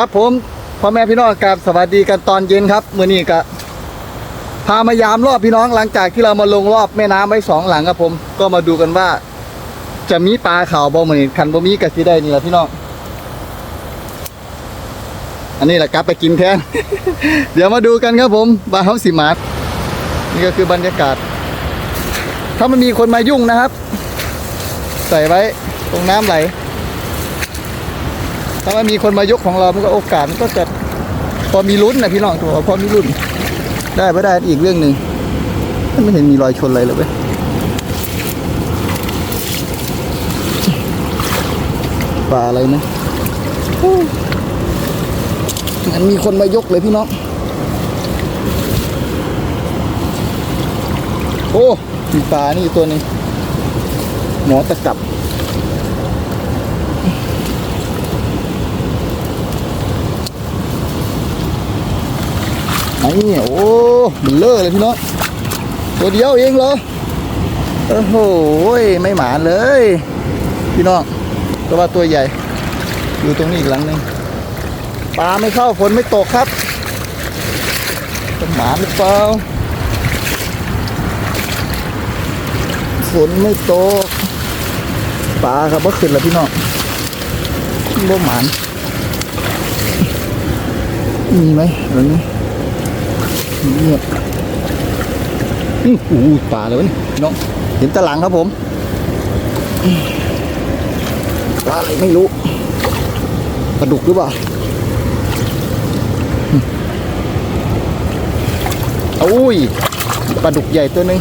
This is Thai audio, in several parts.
ครับผมพ่อแม่พี่น้องกับสวัสดีกันตอนเย็นครับเมื่อนี้ก็พามายามรอบพี่น้องหลังจากที่เรามาลงรอบแม่น้ำไว้สองหลังครับผม ก็มาดูกันว่า จะมีปลาขาวบ่มือนี้คันบ่มีกะสิได้นี่แหละพี่น้องอันนี้แหละกลับไปกินแทน เดี๋ยวมาดูกันครับผมบาเฮาสิมาร์นี่ก็คือบรรยากาศ ถ้ามันมีคนมายุ่งนะครับ ใส่ไว้ตรงน้ำไหล ถ้ามันมีคนมายกของเรา มันก็โอกาสมันก็จะพอมีลุ้นนะพี่น้องตัวพอมีลุ้น ได้ไม่ได้อีกเรื่องหนึ่งไม่เห็นมีรอยชนอะไรเลยเว้ยปลาอะไรนะมันมีคนมายกเลยพี่น้อง โอ้มีปลานี่ตัวนึงหมอตะกับ ไอ้เนี่ยโอ้มันเลอะเลยพี่น้องตัวเดียวเองเหรอโอ้โหไม่หมานเลย พี่น้องแต่ว่าตัวใหญ่อยู่ตรงนี้อีกหลังหนึงปลาไม่เข้าฝนไม่ตกครับจะหมานหรือเปล่าฝนไม่ตกปลาครับว่าขึ้นแล้วพี่น้องบ่หมานมีไหมแบบนี้ เงียบอื้ออู้ปลาเลยวะนี่น้องเห็นตะหลังครับผมอืมปลาอะไรไม่รู้ปลาดุกหรือเปล่าอืมอุ้ยปลาดุกใหญ่ตัวหนึ่ง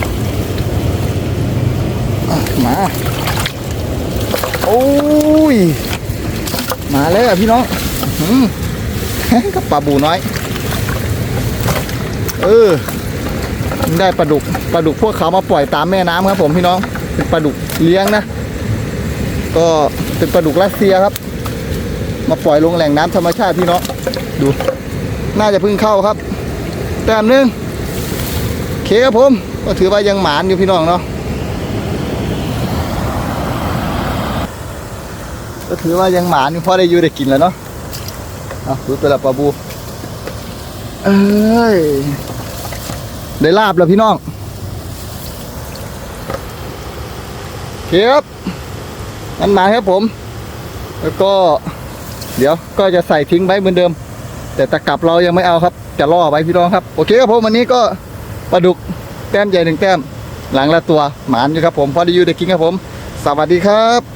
อะมาโอ้ย มาแล้วอะพี่น้องอื้อหือกับปลาบูน้อย เออ ได้ปลาดุกปลาดุกพวกเขามาปล่อยตามแม่น้ำครับ ผมพี่น้องเป็นปลาดุกเลี้ยงนะ ก็เป็นปลาดุกรัสเซียครับ มาปล่อยลงแหล่งน้ำธรรมชาติพี่น้องดู น่าจะเพิ่งเข้าครับ แต้มหนึงเคครับผม ก็ถือว่ายังหมานอยู่พี่น้องเนาะก็ถือว่ายังหมานอยู่พอได้อยู่ได้กินแล้วเนาะเอาดูตัวละปลาบู เอ้ย ได้ลาบแล้วพี่น้องเครับมันมาครับผม แล้วก็ เดี๋ยวก็จะใส่ทิ้งไว้เหมือนเดิม แต่ตะกลับเรายังไม่เอาครับ จะล่อไว้พี่น้องครับ โอเคครับผมวันนี้ก็ปลาดุกแต้มใหญ่หนึ่งแต้ม หลังละตัวหมานอยู่ครับผม พอได้อยู่ได้กินครับผม สวัสดีครับ